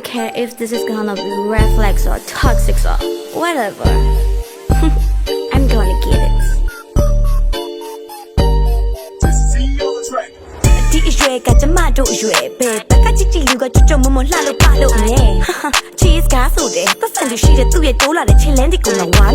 care if this is gonna be reflex or toxic or whatever. I'm gonna get it. See you on the track. ဒီအရွယ်ကကျမတို့အရွယ်ပဲဘက်ကကြည့်ကြည့်လူကကြွကြွမွမလှလို့ပါလို့မြဲ cheese ကားဆိုတယ်ပတ်စံလူရှိတဲ့သူ့ရဲ့တိုးလာတဲ့ချင်းလန်းဒီကိုတော့ဝါ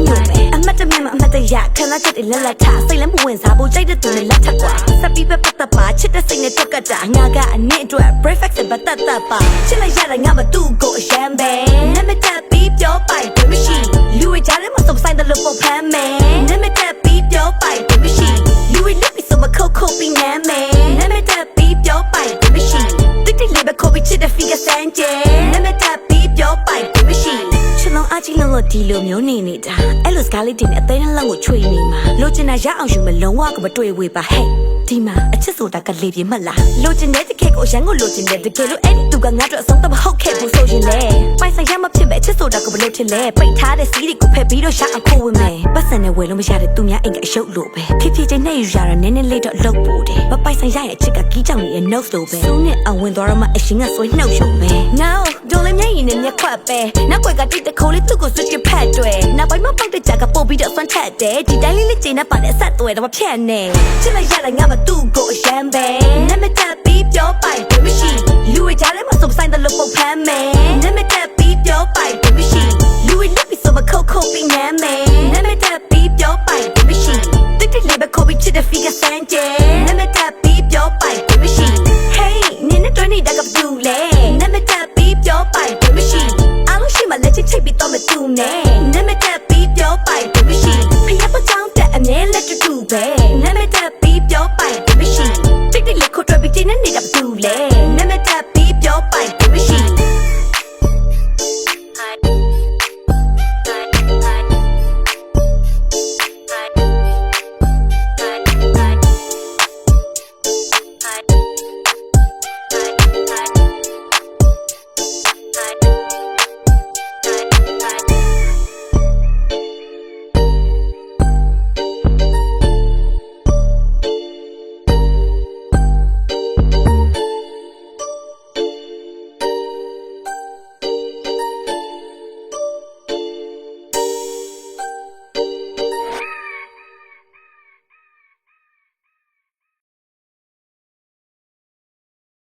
မျိုးပဲအမတ်တမဲ့မအမတ်တရခံလာချက်တွေလက်လက်ထားစိတ်လည်းမဝင်စားဖို့ကြိုက်တဲ့သူနဲ့လက်ထပ်ကွာစပီးပဲပတ်သက်ပါချစ်တဲ့စိတ်နဲ့တွက်ကတာငါကအနစ်အတွက် breakfast နဲ့ပတ်သက်သက်ပါချစ်လိုက်ရတဲ့ငါမသူ့ကိုအရန်ပဲနမတက်ပြီးပြောပိုင်တယ်မရှိလူတွေကြားထဲမှာစုံဆိုင်တယ်လို့ပုံဖမ်းမယ်နမတက်ပြီးပြောပိုင်တယ်မရှိလူတွေလက်ပြီးစမခုတ်ခုတ်ပြီးနမ်းမယ်နမတက်ပြီးပြောပိုင်တယ်မရှိတိတ်တိတ်လေးပဲခေါ်ပြီးချစ်တဲ့ figure စမ်းကျဲနမတက်ပြီးပြောပိုင်တယ်မရှိ ချစ်လုံးအချင်းလုံးလို့ဒီလိုမျိုးနေနေတာအဲ့လိုစကားလေးတင်တဲ့အသေးနှလုံးကိုချွေနေမှာလိုချင်တာရအောင်ယူမလုံးဝကမတွေ့ဝေပါဟဲ့ဒီမှာအချစ်ဆိုတာကလေးပြမလားလိုချင်တဲ့တကယ်ကိုအရန်ကိုလိုချင်တဲ့တကယ်လို့အဲ့ဒီသူကငါ့အတွက်အဆုံးသမဟုတ်ခဲ့ဘူးဆိုရင်လေပိုင်ဆိုင်ရမဖြစ်ပဲအချစ်ဆိုတာကဘလို့ထင်လဲပိတ်ထားတဲ့စီးတွေကိုဖက်ပြီးတော့ရှာအောင်ခိုးဝင်မယ်ပတ်စံနဲ့ဝယ်လို့မရတဲ့သူများအိမ်ကအရှုပ်လို့ပဲဖြစ်ဖြစ်ချင်းနဲ့ယူရတာနည်းနည်းလေးတော့အလုပ်ပို့တယ်မပိုင်ဆိုင်ရရဲ့အချစ်ကကြီးကြောင်နေတဲ့ notes လို့ပဲစုံနဲ့အဝင်သွားတော့မှအရှင်ကဆွဲနှုတ်ရှုံပဲ no ဒိုလေးမျက်ရည် နဲ့မျက်ခွက်ပဲနောက်ွက်ကတိတ်တခိုးလေးသူ့ကို switch ဖက်တွေနောက်ပိုင်းမှာပေါက်တဲ့ကြကပို့ပြီးတော့ဆွမ်းထက်တယ်ဒီတိုင်းလေးလေးကျင်းနဲ့ပါတဲ့အဆက်တွေတော့မဖြတ်နဲ့ချစ်လိုက်ရလိုက်ငါမသူ့ကိုအရန်ပဲနမတက်ပြီးပြောပိုင်တယ်မရှိလူတွေကြားထဲမှာစုံဆိုင်တယ်လို့ပုံဖမ်းမယ်နမတက်ပြီးပြောပိုင်တယ်မရှိလူတွေလက်ပြီးစမခုတ်ခုတ်ပြီးနမ်းမယ်နမတက်ပြီးပြောပိုင်တယ်မရှိတိတ်တိတ်လေးပဲခေါ်ပြီးချစ်တဲ့ figure စမ်းကျဲနမတက် တူနဲ့နမတက်ပြီးပြောပိုက်ဘူးရှိဖျက်ပကြောင်းတက်အမြဲလက်တူတူပဲနမတက်ပြီးပြောပိုက်